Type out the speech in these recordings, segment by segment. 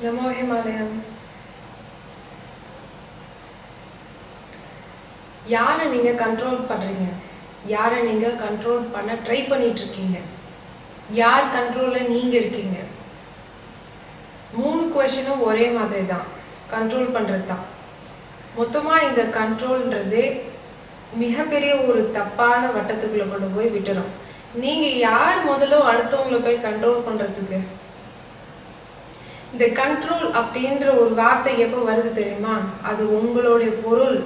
நமோ ஹிமாலயம் யாரை நீங்கள் கண்ட்ரோல் பண்ணுறீங்க யாரை நீங்கள் கண்ட்ரோல் பண்ண ட்ரை பண்ணிட்டு இருக்கீங்க யார் கண்ட்ரோலில் நீங்கள் இருக்கீங்க? மூணு கொஷனும் ஒரே மாதிரி தான் கண்ட்ரோல் பண்ணுறது தான் மொத்தமாக இந்த கண்ட்ரோல்ன்றது மிகப்பெரிய ஒரு தப்பான வட்டத்துக்குள்ளே கொண்டு போய் விட்டுரும். நீங்கள் யார் முதல்ல அடுத்தவங்களை போய் கண்ட்ரோல் பண்ணுறதுக்கு இந்த கண்ட்ரோல் அப்படின்ற ஒரு வார்த்தை எப்போ வருது தெரியுமா? அது உங்களுடைய பொருள்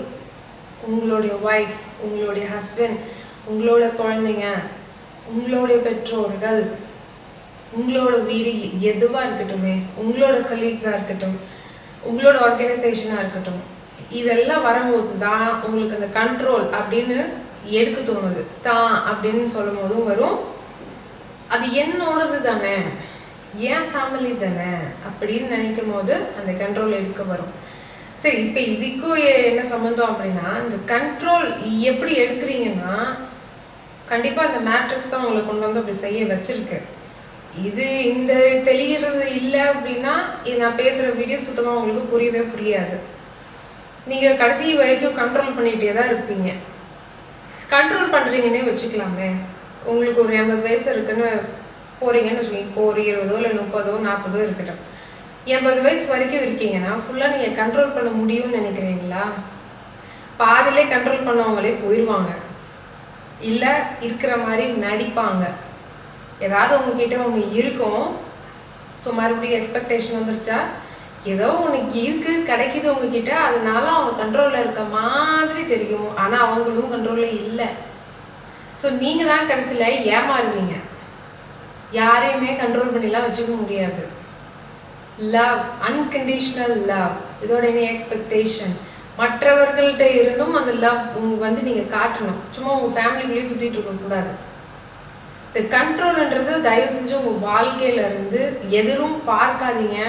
உங்களுடைய ஒய்ஃப் உங்களுடைய ஹஸ்பண்ட் உங்களோட குழந்தைங்க உங்களுடைய பெற்றோர்கள் உங்களோட வீடு எதுவாக இருக்கட்டுமே உங்களோட கலீக்ஸாக இருக்கட்டும் உங்களோட ஆர்கனைசேஷனாக இருக்கட்டும் இதெல்லாம் வரும்போது தான் உங்களுக்கு அந்த கண்ட்ரோல் அப்படின்னு எடுக்க தோணுது. தான் அப்படின்னு சொல்லும் போதும் வரும். அது என்னோடது தானே ஏன் ஃபேமிலி தானே அப்படின்னு நினைக்கும் போது அந்த கண்ட்ரோல் எடுக்க வரும். சரி இப்போ இதுக்கும் என்ன சம்மந்தம் அப்படின்னா இந்த கண்ட்ரோல் எப்படி எடுக்கிறீங்கன்னா கண்டிப்பாக அந்த மேட்ரிக்ஸ் தான் உங்களை கொண்டு வந்து அப்படி செய்ய வச்சிருக்கு. இது இந்த தெளிகிறது இல்லை அப்படின்னா இது நான் பேசுகிற வீடியோ சுத்தமாக உங்களுக்கு புரியவே புரியாது. நீங்கள் கடைசி வரைக்கும் கண்ட்ரோல் பண்ணிகிட்டே தான் இருப்பீங்க. கண்ட்ரோல் பண்ணுறீங்கன்னே வச்சுக்கலாமே. உங்களுக்கு ஒரு எண்பது வயசு இருக்குன்னு போகிறீங்கன்னு வச்சுக்கோங்க இப்போ ஒரு இருபதோ இல்லை முப்பதோ நாற்பதோ இருக்கட்டும். எண்பது வயசு வரைக்கும் இருக்கீங்கன்னா ஃபுல்லாக நீங்கள் கண்ட்ரோல் பண்ண முடியும்னு நினைக்கிறீங்களா? பாதிலே கண்ட்ரோல் பண்ணவங்களே போயிடுவாங்க இல்லை இருக்கிற மாதிரி நடிப்பாங்க. ஏதாவது உங்ககிட்ட ஒன்று இருக்கும். ஸோ மறுபடியும் எக்ஸ்பெக்டேஷன் வந்துருச்சா? ஏதோ உனக்கு இருக்கு கிடைக்குது உங்ககிட்ட. அதனால அவங்க கண்ட்ரோலில் இருக்க மாதிரி தெரியும். ஆனால் அவங்களும் கண்ட்ரோலில் இல்லை. ஸோ நீங்கள் தான் கடைசியில் ஏமாறுவீங்க. யாரையுமே கண்ட்ரோல் பண்ணிலாம் வச்சுக்க முடியாது. லவ் அன்கண்டிஷனல் லவ் இதோட இனி எக்ஸ்பெக்டேஷன் மற்றவர்கள்ட்ட இருந்தும் அந்த லவ் உங்களுக்கு வந்து நீங்கள் காட்டணும். சும்மா உங்கள் ஃபேமிலிக்குள்ளேயே சுற்றிட்டு இருக்கக்கூடாது இந்த கண்ட்ரோல்ன்றது தயவு செஞ்சு உங்கள் வாழ்க்கையில இருந்து எதிரும் பார்க்காதீங்க.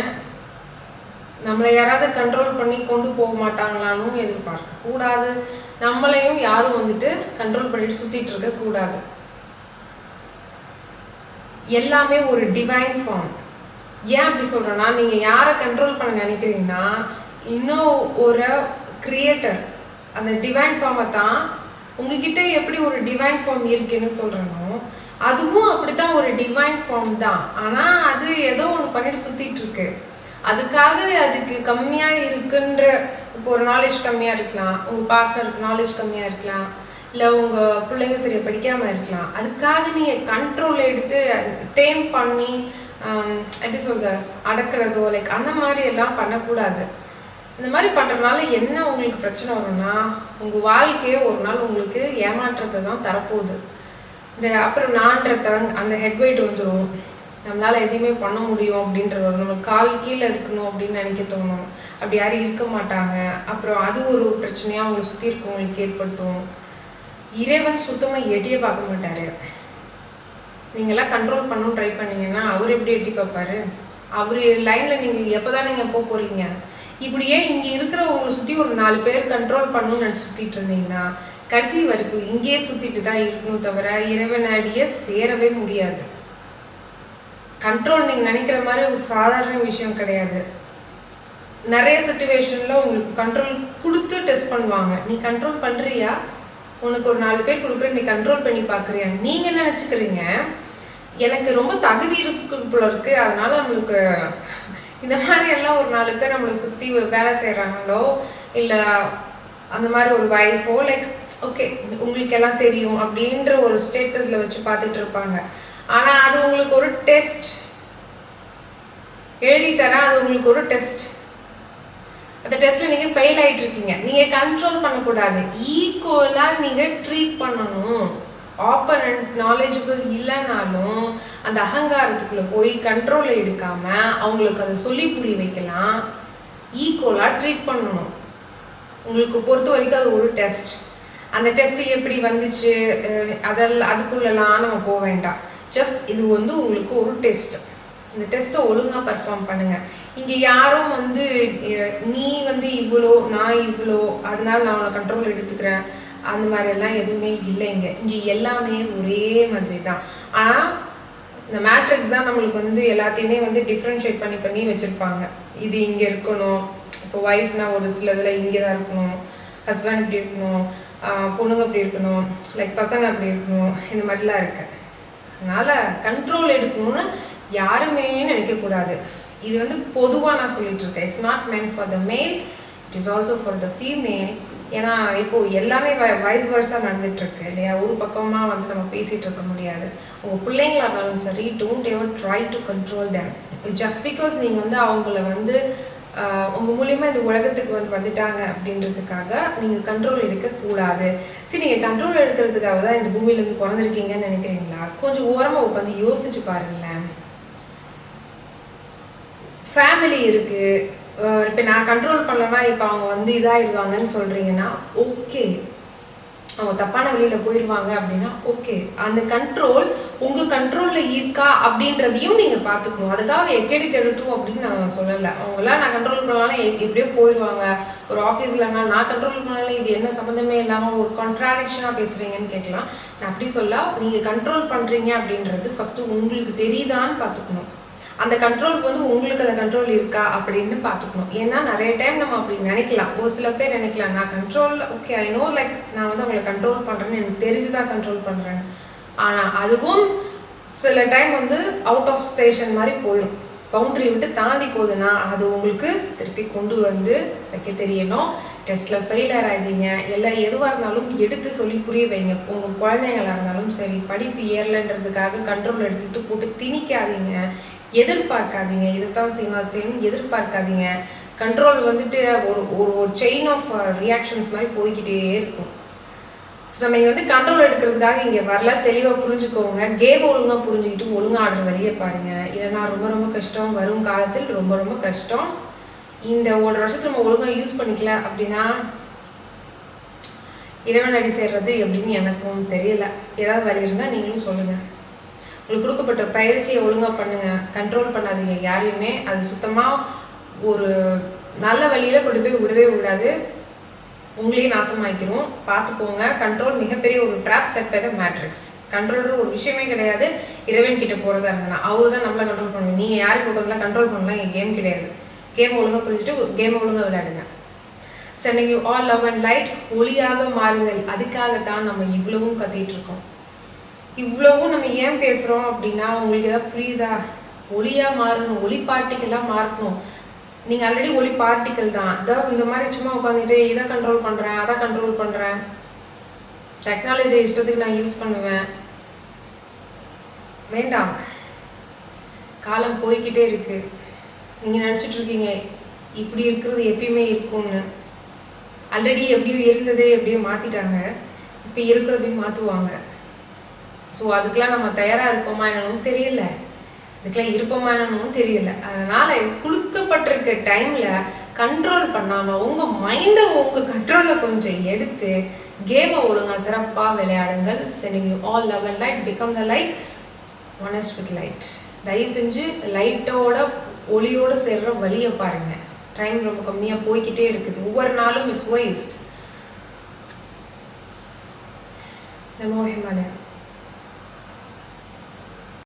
நம்மளை யாராவது கண்ட்ரோல் பண்ணி கொண்டு போக மாட்டாங்களான்னு எதிர்பார்க்க கூடாது. நம்மளையும் யாரும் வந்துட்டு கண்ட்ரோல் பண்ணிட்டு சுற்றிட்டு இருக்க கூடாது. எல்லாமே ஒரு டிவைன் ஃபார்ம் ஏன் அப்படி சொல்கிறேன்னா நீங்கள் யாரை கண்ட்ரோல் பண்ண நினைக்கிறீங்கன்னா இன்னும் ஒரு கிரியேட்டர் அந்த டிவைன் ஃபார்மை தான் உங்ககிட்ட எப்படி ஒரு டிவைன் ஃபார்ம் இருக்குன்னு சொல்றேனோ அதுவும் அப்படி தான் ஒரு டிவைன் ஃபார்ம் தான். ஆனால் அது ஏதோ ஒன்று பண்ணிட்டு சுற்றிட்டு இருக்கு. அதுக்காக அதுக்கு கம்மியாக இருக்குன்ற இப்போ ஒரு நாலேஜ் கம்மியாக இருக்கலாம் உங்கள் பார்ட்னருக்கு நாலேஜ் கம்மியாக இருக்கலாம் இல்லை உங்கள் பிள்ளைங்க சரியாக படிக்காமல் இருக்கலாம். அதுக்காக நீங்கள் கண்ட்ரோல் எடுத்து டேம் பண்ணி எப்படி சொல்கிற அடக்கிறதோ லைக் அந்த மாதிரி எல்லாம் பண்ணக்கூடாது. இந்த மாதிரி பண்ணுறதுனால என்ன உங்களுக்கு பிரச்சனை வரும்னா உங்கள் வாழ்க்கையே ஒரு நாள் உங்களுக்கு ஏமாற்றத்தை தான் தரப்போகுது. இந்த அப்புறம் நான்றத்தை அந்த ஹெட்வெயிட் வந்துடும் நம்மளால் எதையுமே பண்ண முடியும் அப்படின்ற ஒரு நம்ம கால் கீழே இருக்கணும் அப்படின்னு நினைக்க தோணும். அப்படி யாரும் இருக்க மாட்டாங்க. அப்புறம் அது ஒரு பிரச்சனையாக அவங்களை சுற்றி இருக்கவங்களுக்கு ஏற்படுத்தும். இறைவன் சுத்தமாக எட்டியே பார்க்க மாட்டார். நீங்களாம் கண்ட்ரோல் பண்ணணும்னு ட்ரை பண்ணீங்கன்னா அவர் எப்படி எட்டி பார்ப்பாரு? அவர் லைனில் நீங்கள் எப்போ தான் நீங்கள் போக போகிறீங்க இப்படியே இங்கே இருக்கிற உங்களை சுற்றி ஒரு நாலு பேர் கண்ட்ரோல் பண்ணணும்னு சுற்றிட்டு சுத்திட்டு இருந்தீங்கன்னா கடைசி வரைக்கும் இங்கேயே சுற்றிட்டு தான் இருக்கணும் தவிர இறைவன் அடியே சேரவே முடியாது. கண்ட்ரோல் நீங்கள் நினைக்கிற மாதிரி ஒரு சாதாரண விஷயம் கிடையாது. நிறைய சுச்சுவேஷனில் உங்களுக்கு கண்ட்ரோல் கொடுத்து டெஸ்ட் பண்ணுவாங்க. நீ கண்ட்ரோல் பண்ணுறியா உனக்கு ஒரு நாலு பேர் கொடுக்குற நீ கண்ட்ரோல் பண்ணி பாக்குறியா நீங்கள் நினச்சிக்கிறீங்க? எனக்கு ரொம்ப தகுதி இருக்கு போல இருக்கு. அதனால நம்மளுக்கு இந்த மாதிரி எல்லாம் ஒரு நாலு பேர் நம்மளை சுற்றி வேலை செய்கிறாங்களோ இல்லை அந்த மாதிரி ஒரு வைஃபோ லைக் ஓகே உங்களுக்கு எல்லாம் தெரியும் அப்படின்ற ஒரு ஸ்டேட்டஸில் வச்சு பார்த்துட்டு இருப்பாங்க. ஆனால் அது உங்களுக்கு ஒரு டெஸ்ட் எழுதி தரேன் அது உங்களுக்கு ஒரு டெஸ்ட் அந்த டெஸ்ட்ல நீங்க ஃபெயில் ஆயிட்டு இருக்கீங்க நீங்க கண்ட்ரோல் பண்ணக்கூடாது. ஈக்குவலா நீங்க ட்ரீட் பண்ணணும். ஆப்பனண்ட் நாலேஜபிள் இல்லைனாலும் அந்த அகங்காரத்துக்குள்ள போய் கண்ட்ரோல் எடுக்காம அவங்களுக்கு அதை சொல்லி புரிய வைக்கலாம். ஈக்குவலா ட்ரீட் பண்ணணும். உங்களுக்கு பொறுத்த வரைக்கும் அது ஒரு டெஸ்ட் அந்த டெஸ்ட் எப்படி வந்துச்சு? அதெல்லாம் அதுக்குள்ளலாம் நம்ம போக வேண்டாம். ஜஸ்ட் இது வந்து உங்களுக்கு ஒரு டெஸ்ட் இந்த டெஸ்ட்டை ஒழுங்காக பெர்ஃபார்ம் பண்ணுங்கள் இங்கே யாரும் வந்து நீ வந்து இவ்வளோ நான் இவ்வளோ அதனால நான் உன்னை கண்ட்ரோல் எடுத்துக்கிறேன். அந்த மாதிரி எல்லாம் எதுவுமே இல்லை இங்கே. இங்கே எல்லாமே ஒரே மாதிரி தான். ஆனால் இந்த மேட்ரிக்ஸ் தான் நம்மளுக்கு வந்து எல்லாத்தையுமே வந்து டிஃப்ரென்ஷியேட் பண்ணி பண்ணி வச்சுருப்பாங்க. இது இங்கே இருக்கணும். இப்போ ஒய்ஃப்னா ஒரு சில இதில் இங்கே தான் இருக்கணும். ஹஸ்பண்ட் இப்படி இருக்கணும். பொண்ணுங்க அப்படி இருக்கணும். லைக் பசங்க அப்படி இருக்கணும். இந்த மாதிரிலாம் இருக்கு. அதனால கண்ட்ரோல் எடுக்கணும்னு யாருமே நினைக்கக்கூடாது. இது வந்து பொதுவாக நான் சொல்லிட்டு இருக்கேன் it's not men for the male it is also for the female ஏன்னா இப்போ எல்லாமே வைஸ் வர்ஸாக நடந்துட்டு இருக்கு இல்லையா? ஒரு பக்கமாக வந்து நம்ம பேசிட்டு இருக்க முடியாது. உங்கள் பிள்ளைங்களா இருந்தாலும் சரி don't ever try to control them just because நீங்கள் வந்து அவங்கள வந்து உங்கள் மூலியமாக இந்த உலகத்துக்கு வந்து வந்துட்டாங்க அப்படின்றதுக்காக நீங்கள் கண்ட்ரோல் எடுக்கக்கூடாது. சரி நீங்கள் கண்ட்ரோல் எடுக்கிறதுக்காக தான் இந்த பூமியிலேருந்து பிறந்திருக்கீங்கன்னு நினைக்கிறீங்களா? கொஞ்சம் ஓரமாக உட்காந்து யோசிச்சு பாருங்களேன். ஃபேமிலி இருக்கு. இப்போ நான் கண்ட்ரோல் பண்ணலன்னா இப்போ அவங்க வந்து இதாகிடுவாங்கன்னு சொல்றீங்கன்னா ஓகே அவங்க தப்பான வழியில போயிடுவாங்க அப்படின்னா ஓகே அந்த கண்ட்ரோல் உங்க கண்ட்ரோல்ல இருக்கா அப்படின்றதையும் நீங்க பாத்துக்கணும் அதுக்காக எக்கேடு கெடுட்டும் அப்படின்னு நான் சொல்லலை. அவங்களாம் நான் கண்ட்ரோல் பண்ணாலும் எப்படியோ போயிடுவாங்க ஒரு ஆஃபீஸ்லனா நான் கண்ட்ரோல் பண்ணாலும் இது என்ன சம்மந்தமே இல்லாம ஒரு கான்ட்ராடிக்ஷனா பேசுறீங்கன்னு கேட்கலாம். நான் அப்படி சொல்ல நீங்க கண்ட்ரோல் பண்றீங்க அப்படின்றது ஃபர்ஸ்ட் உங்களுக்கு தெரியுதான்னு பாத்துக்கணும் அந்த கண்ட்ரோல் வந்து உங்களுக்கு அந்த கண்ட்ரோல் இருக்கா அப்படின்னு பார்த்துக்கணும். ஏன்னா நிறைய டைம் நம்ம அப்படி நினைக்கலாம். ஒரு சில பேர் நினைக்கலாம் நான் control okay I know like நான் வந்து அவங்களை கண்ட்ரோல் பண்ணுறேன்னு எனக்கு தெரிஞ்சுதான் கண்ட்ரோல் பண்ணுறேன் ஆனால் அதுவும் சில டைம் வந்து அவுட் ஆஃப் ஸ்டேஷன் மாதிரி போயிடும். பவுண்ட்ரி விட்டு தாண்டி போகுதுன்னா அது உங்களுக்கு திருப்பி கொண்டு வந்து வைக்க தெரியணும். டெஸ்ட்டில் ஃபெயில் ஆகாதீங்க எல்லாம் எதுவாக இருந்தாலும் எடுத்து சொல்லி புரிய வைங்க. உங்கள் குழந்தைங்களா இருந்தாலும் சரி படிப்பு ஏறலைன்றதுக்காக கண்ட்ரோல் எடுத்துக்கிட்டு போட்டு திணிக்காதீங்க. எதிர்பார்க்காதீங்க. இதைத்தான் செய்யணும் அது செய்யணும். எதிர்பார்க்காதீங்க. கண்ட்ரோல் வந்துட்டு ஒரு ஒரு ஒரு செயின் ஆஃப் ரியாக்ஷன்ஸ் மாதிரி போய்கிட்டே இருக்கும். ஸோ நம்ம இங்கே வந்து கண்ட்ரோல் எடுக்கிறதுக்காக இங்கே வரல. தெளிவாக புரிஞ்சுக்கோங்க. கேம் ஒழுங்காக புரிஞ்சுக்கிட்டு ஒழுங்காக ஆடுற வழியை பாருங்க. இல்லைன்னா ரொம்ப ரொம்ப கஷ்டம் வரும் காலத்தில். ரொம்ப ரொம்ப கஷ்டம். இந்த ஒரு வருஷத்துல நம்ம ஒழுங்காக யூஸ் பண்ணிக்கல அப்படின்னா இறைவன் அடி சேர்றது எப்படின்னு எனக்கும் தெரியல. ஏதாவது வழி இருந்தால் நீங்களும் சொல்லுங்கள் உங்களுக்கு கொடுக்கப்பட்ட பயிற்சியை ஒழுங்காக பண்ணுங்கள் கண்ட்ரோல் பண்ணாதீங்க. யாரையுமே அது சுத்தமாக ஒரு நல்ல வழியில் கொண்டு போய் விடவே விடாது. உங்களையும் நாசமாக்கிரும். பார்த்துக்கோங்க. கண்ட்ரோல் மிகப்பெரிய ஒரு trap set by the matrix கண்ட்ரோல்ன்ற ஒரு விஷயமே கிடையாது. இறைவன் கிட்ட போகிறதா இருந்தா அவரு தான் நம்மளை கண்ட்ரோல் பண்ணுவோம் நீங்கள் யாருக்கு போகிறதெல்லாம் கண்ட்ரோல் பண்ணலாம்? என் கேம் கிடையாது. கேம் ஒழுங்காக புரிஞ்சுட்டு கேம் ஒழுங்காக விளையாடுங்க. Chennai you all love and light ஒளியாக மாறுங்கள். அதுக்காகத்தான் நம்ம இவ்வளவும் கத்திட்டு இருக்கோம். இவ்வளவும் நம்ம ஏன் பேசுகிறோம் அப்படின்னா உங்களுக்கு ஏதாவது புரியுதா? ஒளியாக மாறணும் ஒளி பார்ட்டிக்கலாக மாறணும். நீங்கள் ஆல்ரெடி ஒளி பார்ட்டிகள் தான். அதான் இந்த மாதிரி சும்மா உட்காந்துட்டு இதை கண்ட்ரோல் பண்ணுறேன் அதை கண்ட்ரோல் பண்ணுறேன் டெக்னாலஜி இஷ்டத்துக்கு நான் யூஸ் பண்ணுவேன். வேண்டாம். காலம் போய்கிட்டே இருக்கு. நீங்கள் நினச்சிட்டு இருக்கீங்க இப்படி இருக்கிறது எப்பயுமே இருக்கும்னு. ஆல்ரெடி எப்படியோ இருந்ததே எப்படியும் மாற்றிட்டாங்க இப்போ இருக்கிறதையும் மாற்றுவாங்க ஸோ அதுக்கெலாம் நம்ம தயாராக இருக்கோமா என்னன்னு தெரியல. இதுக்கெல்லாம் இருப்போமா என்னன்னு தெரியல. அதனால் கொடுக்கப்பட்டிருக்க டைமில் கண்ட்ரோல் பண்ணாமல் உங்கள் மைண்டை உங்கள் கண்ட்ரோலை கொஞ்சம் எடுத்து கேமை ஒழுங்கா சிறப்பாக விளையாடுங்கள். Sending you all love and light become the light honest with light தயவு செஞ்சு லைட்டோட ஒளியோடு சேர்ற வழியை பாருங்க. டைம் ரொம்ப கம்மியாக போய்க்கிட்டே இருக்குது. ஒவ்வொரு நாளும் இட்ஸ் வேஸ்ட் நம்ம ஹிமாலயா.